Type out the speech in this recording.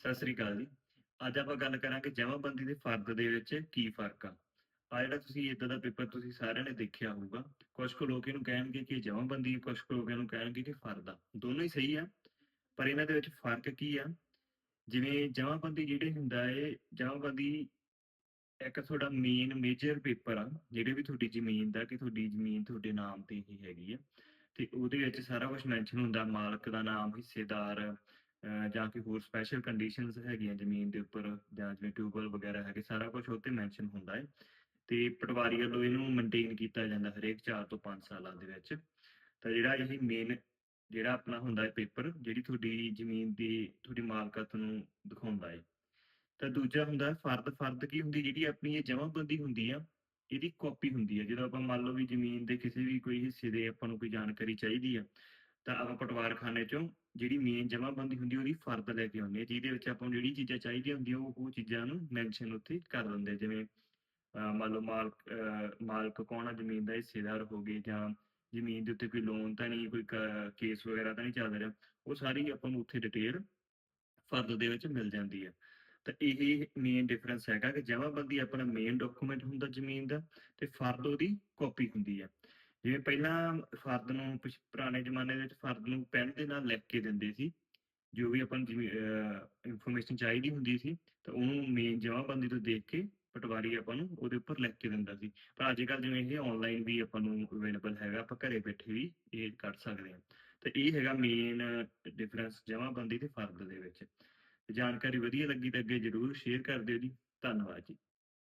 ਸਤਿ ਸ੍ਰੀ ਅਕਾਲ ਜੀ। ਅੱਜ ਆਪਾਂ ਗੱਲ ਕਰਾਂਗੇ ਜਮ੍ਹਾਂਬੰਦੀ ਦੇ ਫਰਦ ਦੇ ਵਿੱਚ ਕੀ ਫ਼ਰਕ ਆ। ਆ ਜਿਹੜਾ ਤੁਸੀਂ ਇਦਾਂ ਦਾ ਪੇਪਰ ਤੁਸੀਂ ਸਾਰਿਆਂ ਨੇ ਦੇਖਿਆ ਹੋਊਗਾ ਕੁਝ ਕੁ ਲੋਕ ਇਹਨੂੰ ਕਹਿਣਗੇ ਕਿ ਜਮ੍ਹਾਂਬੰਦੀ ਕੁਝ ਕੁ ਲੋਕ ਇਹਨੂੰ ਕਹਿਣਗੇ ਕਿ ਫਰਦ ਆ। ਦੋਨੋਂ ਹੀ ਸਹੀ ਆ, ਪਰ ਇਹਨਾਂ ਦੇ ਵਿੱਚ ਫ਼ਰਕ ਕੀ ਆ? ਜਿਵੇਂ ਜਮ੍ਹਾਂਬੰਦੀ ਜਿਹੜੇ ਹੁੰਦਾ ਏ ਜਮ੍ਹਾਂਬੰਦੀ ਇੱਕ ਤੁਹਾਡਾ ਮੇਨ ਮੇਜਰ ਪੇਪਰ ਆ, ਜਿਹੜੇ ਵੀ ਤੁਹਾਡੀ ਜ਼ਮੀਨ ਦਾ, ਕਿ ਤੁਹਾਡੀ ਜ਼ਮੀਨ ਤੁਹਾਡੇ ਨਾਮ ਤੇ ਹੀ ਹੈਗੀ ਆ। ਤੇ ਉਹਦੇ ਵਿੱਚ ਸਾਰਾ ਕੁਝ ਮੈਂਸ਼ਨ ਹੁੰਦਾ, ਮਾਲਕ ਦਾ ਨਾਮ, ਹਿੱਸੇਦਾਰ ਜਾਂ ਕੋਈ ਹੋਰ ਸਪੈਸ਼ਲ ਕੰਡੀਸ਼ਨਸ ਹੈਗੀਆਂ ਜ਼ਮੀਨ ਦੇ ਉੱਪਰ ਜਾਂ ਜਿਵੇਂ ਟਿਊਬਵੈਲ ਵਗੈਰਾ ਹੈਗੇ, ਸਾਰਾ ਕੁਝ ਉੱਤੇ ਮੈਂਸ਼ਨ ਹੁੰਦਾ ਹੈ। ਤੇ ਪਟਵਾਰੀ ਵੱਲੋਂ ਇਹਨੂੰ ਮੇਨਟੇਨ ਕੀਤਾ ਜਾਂਦਾ ਹਰੇਕ 4 ਤੋਂ 5 ਸਾਲਾਂ ਦੇ ਵਿੱਚ। ਤਾਂ ਜਿਹੜਾ ਇਹ ਮੇਨ ਜਿਹੜਾ ਆਪਣਾ ਹੁੰਦਾ ਹੈ ਪੇਪਰ, ਜਿਹੜੀ ਤੁਹਾਡੀ ਜ਼ਮੀਨ ਦੀ, ਤੁਹਾਡੀ ਮਾਲਕਤ ਨੂੰ ਦਿਖਾਉਂਦਾ ਹੈ। ਤਾਂ ਦੂਜਾ ਹੁੰਦਾ ਫਰਦ। ਫਰਦ ਕੀ ਹੁੰਦੀ ਜਿਹੜੀ ਆਪਣੀ ਇਹ ਜਮ੍ਹਾਂਬੰਦੀ ਹੁੰਦੀ ਆ, ਇਹਦੀ ਕਾਪੀ ਹੁੰਦੀ ਹੈ। ਜਦੋਂ ਆਪਾਂ ਮੰਨ ਲਓ ਵੀ ਜ਼ਮੀਨ ਦੇ ਕਿਸੇ ਵੀ ਕੋਈ ਹਿੱਸੇ ਦੇ ਆਪਾਂ ਨੂੰ ਕੋਈ ਜਾਣਕਾਰੀ ਚਾਹੀਦੀ ਆ ਤਾਂ ਆਪਾਂ ਪਟਵਾਰਖਾਨੇ ਚੋਂ ਜਿਹੜੀ ਮੇਨ ਜਮ੍ਹਾਂਬੰਦੀ ਹੁੰਦੀ ਉਹਦੀ ਫਰਦ ਲੈ ਕੇ ਆਉਂਦੇ ਜਿਹਦੇ ਵਿੱਚ ਆਪਾਂ ਨੂੰ ਜਿਹੜੀ ਚੀਜ਼ਾਂ ਚਾਹੀਦੀਆਂ ਹੁੰਦੀਆਂ ਉਹ ਉਹ ਚੀਜ਼ਾਂ ਨੂੰ ਮੈਂਸ਼ਨ ਉੱਥੇ ਕਰ ਦਿੰਦੇ ਜਿਵੇਂ ਮੰਨ ਲਓ ਮਾਲਕ ਮਾਲਕ ਕੌਣ ਆ, ਜ਼ਮੀਨ ਦਾ ਹਿੱਸੇਦਾਰ ਹੋ ਜਾਂ ਜ਼ਮੀਨ ਦੇ ਉੱਤੇ ਕੋਈ ਲੋਨ ਤਾਂ ਨਹੀਂ, ਕੋਈ ਕੇਸ ਵਗੈਰਾ ਤਾਂ ਨਹੀਂ ਚੱਲ ਰਿਹਾ, ਉਹ ਸਾਰੀ ਆਪਾਂ ਨੂੰ ਉੱਥੇ ਡਿਟੇਲ ਫਰਦ ਦੇ ਵਿੱਚ ਮਿਲ ਜਾਂਦੀ ਹੈ ਤਾਂ ਇਹ ਮੇਨ ਡਿਫਰੈਂਸ ਹੈਗਾ ਕਿ ਜਮ੍ਹਾਂਬੰਦੀ ਆਪਣਾ ਮੇਨ ਡਾਕੂਮੈਂਟ ਹੁੰਦਾ ਜ਼ਮੀਨ ਦਾ ਤੇ ਫਰਦ ਉਹਦੀ ਕਾਪੀ ਹੁੰਦੀ ਹੈ ਜਿਵੇਂ ਪਹਿਲਾਂ ਫਰਦ ਨੂੰ ਪਿਛ- ਪੁਰਾਣੇ ਜ਼ਮਾਨੇ ਦੇ ਵਿੱਚ ਫਰਦ ਨੂੰ ਪੈਨ ਦੇ ਨਾਲ ਲਿਖ ਕੇ ਦਿੰਦੇ ਸੀ, ਜੋ ਵੀ ਆਪਾਂ ਨੂੰ ਜਿਵੇਂ ਇਨਫੋਰਮੇਸ਼ਨ ਚਾਹੀਦੀ ਹੁੰਦੀ ਸੀ, ਤਾਂ ਉਹਨੂੰ ਮੇਨ ਜਮ੍ਹਾਂਬੰਦੀ ਤੋਂ ਦੇਖ ਕੇ ਪਟਵਾਰੀ ਆਪਾਂ ਨੂੰ ਉਹਦੇ ਉੱਪਰ ਲਿਖ ਕੇ ਦਿੰਦਾ ਸੀ। ਪਰ ਅੱਜ ਕੱਲ੍ਹ ਜਿਵੇਂ ਇਹ ਆਨਲਾਈਨ ਵੀ ਆਪਾਂ ਨੂੰ ਅਵੇਲੇਬਲ ਹੈਗਾ, ਆਪਾਂ ਘਰੇ ਬੈਠੇ ਵੀ ਇਹ ਕਰ ਸਕਦੇ ਹਾਂ। ਤੇ ਇਹ ਹੈਗਾ ਮੇਨ ਡਿਫਰੈਂਸ ਜਮ੍ਹਾਂਬੰਦੀ ਤੇ ਫਰਦ ਦੇ ਵਿੱਚ। ਜਾਣਕਾਰੀ ਵਧੀਆ ਲੱਗੀ ਤਾਂ ਅੱਗੇ ਜਰੂਰ ਸ਼ੇਅਰ ਕਰ ਦਿਓ ਜੀ। ਧੰਨਵਾਦ ਜੀ।